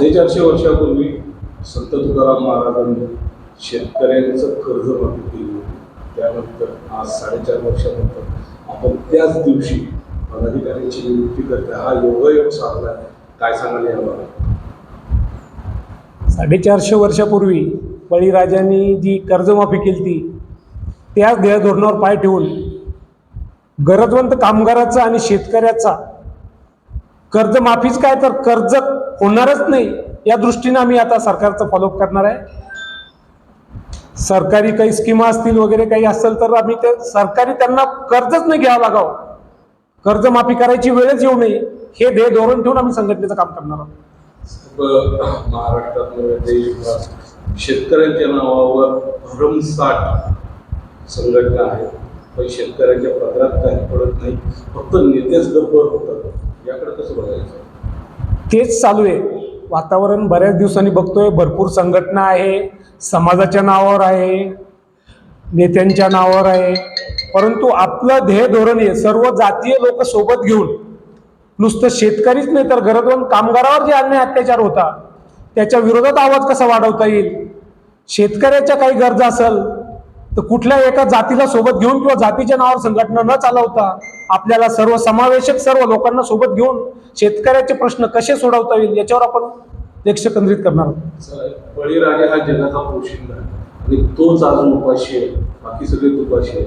साडेचारशे वर्षापूर्वी संत तुकाराम महाराजांनी शेतकऱ्यांचं कर्ज माफी केली होती. त्यानंतर आज साडेचार वर्षानंतर आपण त्याच दिवशी पदाधिकाऱ्यांची नियुक्ती करते हा योगायोग साधला काय सांगाल याबाबत साडेचारशे वर्षापूर्वी बळीराजांनी जी कर्जमाफी केली ती त्याच ध्येयधोरणावर पाय ठेवून गरजवंत कामगाराचा आणि शेतकऱ्याचा कर्जमाफीच काय तर कर्ज होणारच नाही. या दृष्टीने आम्ही आता सरकारचं फॉलोअप करणार आहे. सरकारी काही स्कीमा असतील वगैरे काही असेल तर आम्ही ते सरकारी त्यांना कर्जच नाही घ्यावं लागावं. कर्जमाफी करायची वेळच येऊ नये. हे ध्येय धोरण ठेवून आम्ही संघटनेचं काम करणार आहोत. महाराष्ट्रात शेतकऱ्यांच्या नावावर भरमसाठ संघटना आहे पण शेतकऱ्यांच्या पत्रात काही पडत नाही. फक्त नेतेच गब्बर होतात. याकडे कसं बघायचं? तेच चालू आहे. वातावरण बऱ्याच दिवसांनी बघतोय. भरपूर संघटना आहे. समाजाच्या नावावर आहे. नेत्यांच्या नावावर आहे. परंतु आपलं ध्येय धोरण आहे सर्व जातीय लोक सोबत घेऊन नुसतं शेतकरीच नाही तर गरजवंत कामगारावर जे अन्याय अत्याचार होता त्याच्या विरोधात आवाज कसा वाढवता येईल? शेतकऱ्याच्या काही गरजा असेल तर कुठल्या एका जातीला सोबत घेऊन किंवा जातीच्या नावावर संघटना न चालवता आपल्याला सर्व समावेशक सर्व लोकांना सोबत घेऊन शेतकऱ्याचे प्रश्न कसे सोडवता येईल याच्यावर आपण लक्ष केंद्रित करणार आहोत. बळीराजा हा जगाचा आहे. आणि तोच अजून उपाशी आहे. बाकी सगळे उपाशी आहे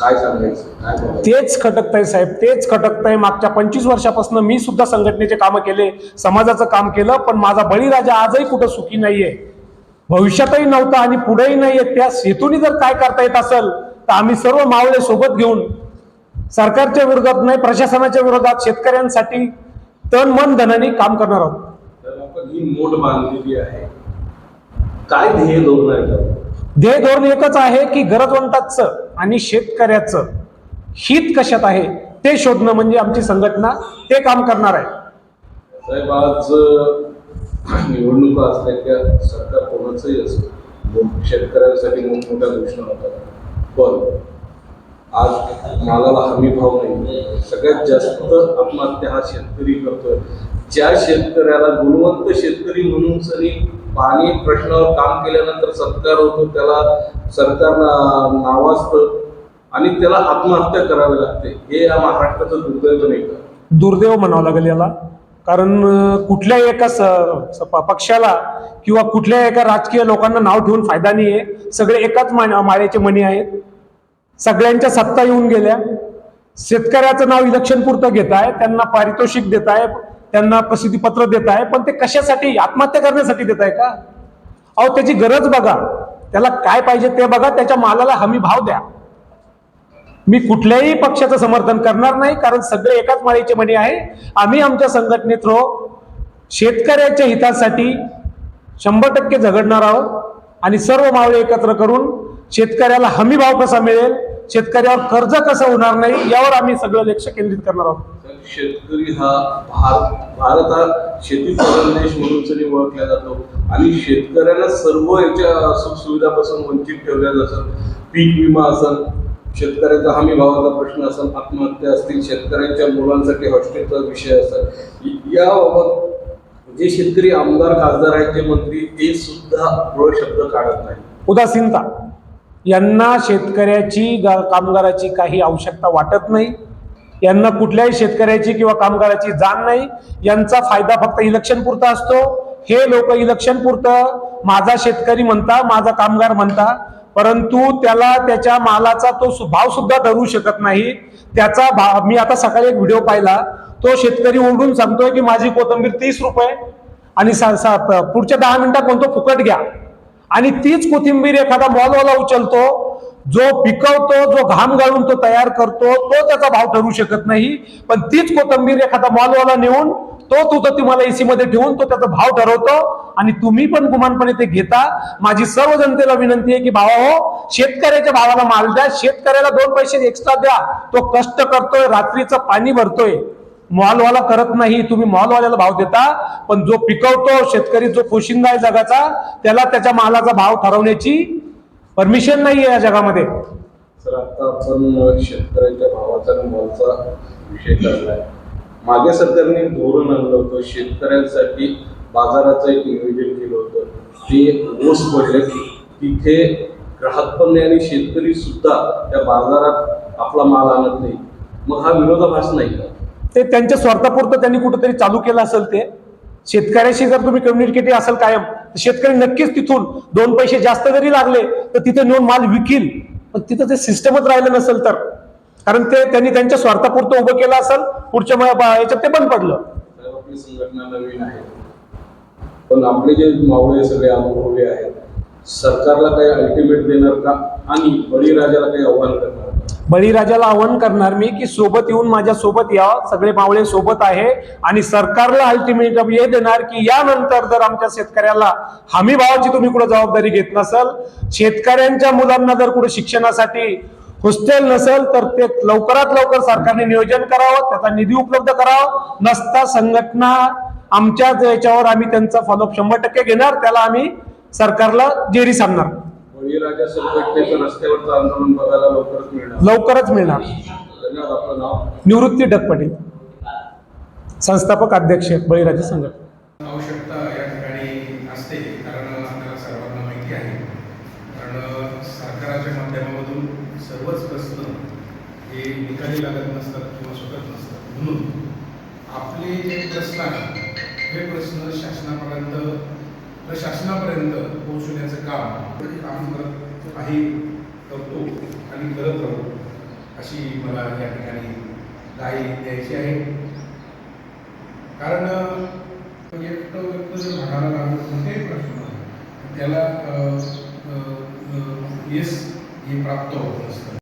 काय सांगायचं? तेच खटकताय साहेब तेच खटकताय. मागच्या पंचवीस वर्षापासून मी सुद्धा संघटनेचे कामं केले समाजाचं काम केलं पण माझा बळीराजा आजही कुठं सुखी नाहीये. भविष्यातही नव्हता आणि पुढेही नाहीये. त्या हेतूने जर काय करता येत असेल तर आम्ही सर्व मावळे सोबत घेऊन सरकारच्या विरोधात नाही प्रशासनाच्या विरोधात शेतकऱ्यांसाठी तन मन धनाने काम करणार आहोत. तर आपण ही मोठ बांधलेली आहे काय ध्येय धोरण आहे? ध्येय धोरण एकच आहे की गरजवंताचं आणि शेतकऱ्याचं हित कशात आहे ते शोधणं म्हणजे आमची संघटना ते काम करणार आहे. साहेब आज अं, निवडणुका असल्या त्या सरकार कोणाचंही असो शेतकऱ्यांसाठी मोठमोठ्या घोषणा होतात. पण आज मालाला हमी भाव नाही. सगळ्यात जास्त आत्महत्या हा शेतकरी करतोय. ज्या शेतकऱ्याला गुणवंत शेतकरी म्हणून सरी पाणी प्रश्नावर काम केल्यानंतर सत्कार होतो त्याला सरकार नावाजतं आणि त्याला आत्महत्या करावी लागते. हे या महाराष्ट्राचं दुर्दैव नाही का? दुर्दैव म्हणावं लागेल याला. कारण कुठल्या कुठल्याही एका स- स- पक्षाला किंवा कुठल्याही एका राजकीय लोकांना नाव ठेवून फायदा नाही आहे सगळे एकाच मा- माळ्याचे मणी आहेत. सगळ्यांच्या सत्ता येऊन गेल्या. शेतकऱ्याचं नाव इलेक्शन पुरतं घेत आहे त्यांना पारितोषिक देत आहे त्यांना प्रसिद्धीपत्र देत आहे पण ते कशासाठी? आत्महत्या करण्यासाठी देत आहे का? अहो त्याची गरज बघा. त्याला काय पाहिजे ते बघा त्याच्या मालाला हमी भाव द्या. मी कुठल्याही पक्षाचं समर्थन करणार नाही कारण सगळे एकाच माळीचे म्हणे आहे. आम्ही आमच्या संघटने थ्रो शेतकऱ्याच्या हितासाठी शंभर टक्के झगडणार आहोत आणि सर्व मावळे एकत्र करून शेतकऱ्याला हमी भाव कसा मिळेल? शेतकऱ्यावर कर्ज कसं होणार नाही यावर आम्ही सगळं लक्ष केंद्रित करणार आहोत. शेतकरी हा भारत भारत हा शेती प्रधान देश म्हणून जरी ओळखला जातो आणि शेतकऱ्यांना सर्व याच्या सुखसुविधापासून वंचित ठेवल्या जातं पीक विमा असेल शेतकऱ्याचा हमी भावाचा प्रश्न असेल आत्महत्या असतील शेतकऱ्यांच्या मुलांसाठी हॉस्टेलचा विषय असेल याबाबत जे शेतकरी आमदार खासदार आहेत जे मंत्री ते सुद्धा शब्द काढत नाही उदासीनता. यांना शेतकऱ्याची गा- कामगाराची काही आवश्यकता वाटत नाही. यांना कुठल्याही शेतकऱ्याची किंवा कामगाराची जाण नाही. यांचा फायदा फक्त इलेक्शन पुरता असतो. हे लोक इलेक्शन पुरतं. माझा शेतकरी म्हणता माझा कामगार म्हणता. परंतु त्याला त्याच्या मालाचा तो भाव सुद्धा धरू शकत नाही. त्याचा भाव मी आता सकाळी एक व्हिडिओ पाहिला. तो शेतकरी ओरडून सांगतोय की माझी कोथंबीर तीस रुपये आणि सा- सा- पुढच्या दहा मिनिटात म्हणतो फुकट घ्या. आणि तीच कोथिंबीर एखादा मॉलवाला उचलतो जो पिकवतो जो घाम गाळून तो तयार करतो तो त्याचा भाव ठरू शकत नाही. पण तीच कोथिंबीर एखादा मॉलवाला नेऊन तो तुझं तुम्हाला एसी मध्ये ठेवून तो त्याचा भाव ठरवतो आणि तुम्ही पण गुमानपणे ते घेता. माझी सर्व जनतेला विनंती आहे की भावा हो शेतकऱ्याच्या भावाला माल द्या. शेतकऱ्याला दोन पैसे एक्स्ट्रा द्या. तो कष्ट करतोय रात्रीचं पाणी भरतोय. मॉलवाला करत नाही तुम्ही मॉलवाल्याला भाव देता पण जो पिकवतो शेतकरी जो पोशिंदा आहे जगाचा त्याला त्याच्या मालाचा भाव ठरवण्याची परमिशन नाही आहे या जगामध्ये. सर आता आपण शेतकऱ्याच्या भावाचा आणि मोलचा विषय काढलाय मागे सरकारने धोरण आणलं होतं शेतकऱ्यांसाठी बाजाराचं एक नियोजन केलं होतं. ते ओस पडले. तिथे ग्राहक पण नाही आणि शेतकरी सुद्धा त्या बाजारात आपला माल आणत नाही. मग हा विरोधाभास नाही का? ते त्यांच्या स्वार्थापुरतं त्यांनी कुठेतरी चालू केलं असेल ते. शेतकऱ्याशी जर तुम्ही कम्युनिकेटिव्ह असेल कायम तर शेतकरी नक्कीच तिथून दोन पैसे जास्त जरी लागले तर तिथे नेऊन माल विकील. पण तिथं ते सिस्टमच राहिलं नसेल तर. कारण ते त्यांनी त्यांच्या स्वार्थापुरतं उभं केलं असेल पुढच्या याच्यात ते बंद पडलं. संघटना नवीन आहे. पण आपले जे मावळे सगळे अनुभवी आहेत सरकारला काही अल्टिमेट देणार का? आणि बळीराजाला काही आव्हान करणार? बळीराजाला आवाहन करणार मी की सोबत येऊन माझ्या सोबत या. सगळे मावळे सोबत आहे. आणि सरकारला अल्टिमेटम हे देणार की यानंतर जर आमच्या शेतकऱ्याला हमी भावाची तुम्ही कुठं जबाबदारी घेत नसाल शेतकऱ्यांच्या मुलांना जर कुठं शिक्षणासाठी हॉस्टेल नसेल तर ते लवकरात लवकर सरकारने नियोजन करावं त्याचा निधी उपलब्ध करावा. नसता संघटना आमच्या याच्यावर आम्ही त्यांचा फॉलोअप शंभर टक्के घेणार त्याला आम्ही सरकारला जेरी सांगणार बळीराजा संघटनेचं रस्त्यावरचं आंदोलन बघायला लवकरच मिळणार. लवकरच मिळणार. धन्यवाद आपलं नाव? निवृत्ती ढगपटे संस्थापक अध्यक्ष बळीराजे संघटना आवश्यकता या ठिकाणी असते कारण आपल्याला सर्वांना माहिती आहे. कारण सरकाराच्या माध्यमामधून सर्वच प्रश्न हे निकाली लागत नसतात किंवा सुटत नसतात. म्हणून आपले जे प्रश्न आहेत हे प्रश्न शासनापर्यंत प्रशासनापर्यंत पोहोचवण्याचं काम आम्ही काम करत आहे करतो आणि करत राहू अशी मला या ठिकाणी गाई द्यायची आहे. कारण म्हणजे व्यक्त व्यक्त जर म्हणायला लागलं कोणत्याही प्रश्न त्याला यश हे प्राप्त होत असतं